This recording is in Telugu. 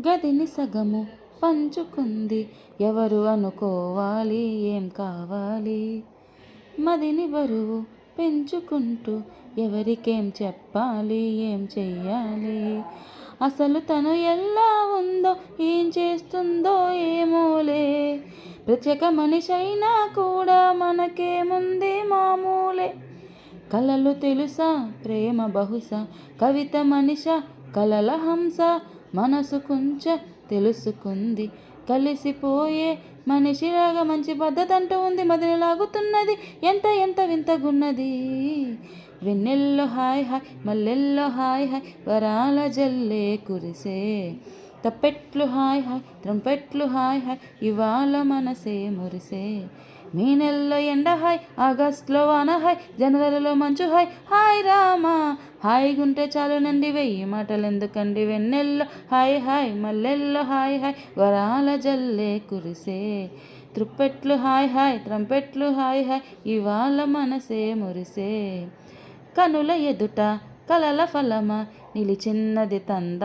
గదిని సగము పంచుకుంది. ఎవరు అనుకోవాలి? ఏం కావాలి? మదిని బరువు పెంచుకుంటూ ఎవరికేం చెప్పాలి? ఏం చెయ్యాలి? అసలు తను ఎలా ఉందో ఏం చేస్తుందో ఏమోలే. ప్రత్యేక మనిషి అయినా కూడా మనకేముంది మామూలే. కలలు తెలుసా? ప్రేమ బహుశా. కవిత మనిష? కలల హంస? మనసు కొంచెం తెలుసుకుంది. కలిసిపోయే మనిషిలాగా మంచి పద్ధతి అంటూ ఉంది. మదిని లాగుతున్నది. ఎంత ఎంత వింతగున్నది వెన్నెల్లో హాయ్ హాయ్ మల్లెల్లో హాయ్ హాయ్ వరాల జల్లే కురిసే. తప్పెట్లు హాయ్ హాయ్ త్రంపెట్లు హాయ్ హాయ్ ఇవాళ మనసే మురిసే. మీ నెలలో ఎండ హాయ్ ఆగస్ట్లో వాన హాయ్ జనవరిలో మంచు హాయ్. హాయ్ రామా హాయిగుంటే చాలునండి వెయ్యి మాటలు ఎందుకండి వెన్నెల్లో. హాయ్ హాయ్ మల్లెల్లో. హాయ్ హాయ్ వరాల జల్లే కురిసే. త్రుప్పెట్లు హాయ్ హాయ్ త్రంపెట్లు. హాయ్ హాయ్ ఇవాళ మనసే మురిసే. కనుల ఎదుట కలల ఫలమ నిలిచిన్నది తంద